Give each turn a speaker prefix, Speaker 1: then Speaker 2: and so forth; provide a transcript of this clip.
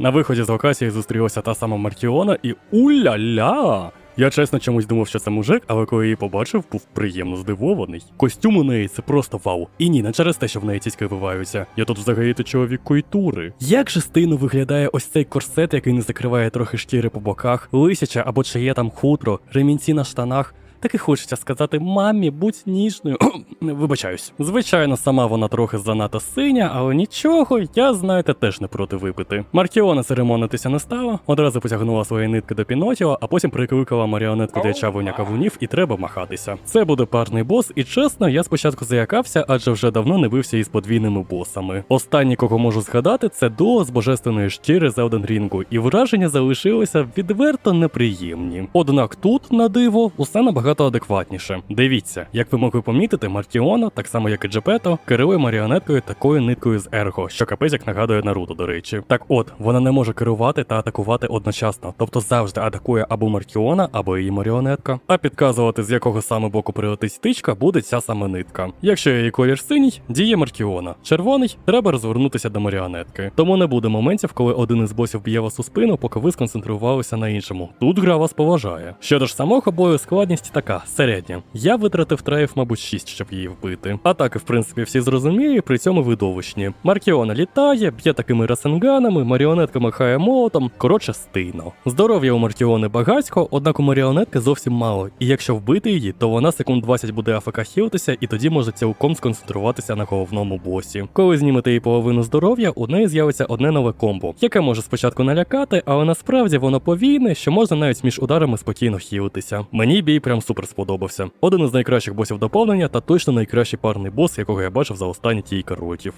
Speaker 1: На виході з локації зустрілася та сама Маркіона і уля-ля! Я чесно чомусь думав, що це мужик, але коли її побачив, був приємно здивований. Костюм у неї це просто вау. І ні, не через те, що в неї цицьки виваються. Я тут взагалі то чоловік культури. Як же стильно виглядає ось цей корсет, який не закриває трохи шкіри по боках, лисяча або чи є там хутро, ремінці на штанах. Так і хочеться сказати, мамі, будь ніжною. Вибачаюсь. Звичайно, сама вона трохи занадто синя, але нічого, я, знаєте, теж не проти випити. Маркіона церемонитися не стала, одразу потягнула свої нитки до Пінотіо, а потім прикликала маріонетку для чавлення кавунів і треба махатися. Це буде парний бос, і чесно, я спочатку заякався, адже вже давно не бився із подвійними босами. Останній, кого можу згадати, це дуо з божественної щири з Elden Ring, і враження залишилися відверто неприємні. Однак тут, на диво, усе набагато адекватніше. Дивіться, як ви могли помітити, Мартіона, так само як і Джепето, керує маріонеткою такою ниткою з Ерго, що капець як нагадує Наруто, до речі. Так от, вона не може керувати та атакувати одночасно, тобто завжди атакує або Маркіона, або її маріонетка. А підказувати, з якого саме боку прилетить стичка, буде ця саме нитка. Якщо її колір синій, діє Маркіона. Червоний треба розвернутися до маріонетки. Тому не буде моментів, коли один із босів б'є вас у спину, поки ви сконцентрувалися на іншому. Тут гра вас поважає. Щодо ж самого бою, складність така середня. Я витратив траїв, мабуть, 6, щоб її вбити. Атаки, в принципі, всі зрозумілі, при цьому видовищні. Маркіона літає, б'є такими расенганами, маріонетка махає молотом. Коротше, стильно. Здоров'я у Маркіони багатько, однак у маріонетки зовсім мало. І якщо вбити її, то вона секунд 20 буде АФК хілитися, і тоді може цілком сконцентруватися на головному босі. Коли знімете її половину здоров'я, у неї з'явиться одне нове комбо, яке може спочатку налякати, але насправді воно повійне, що можна навіть між ударами спокійно хілитися. Мені бій прям супер сподобався. Один із найкращих босів доповнення та точно найкращий парний бос, якого я бачив за останні кілька років.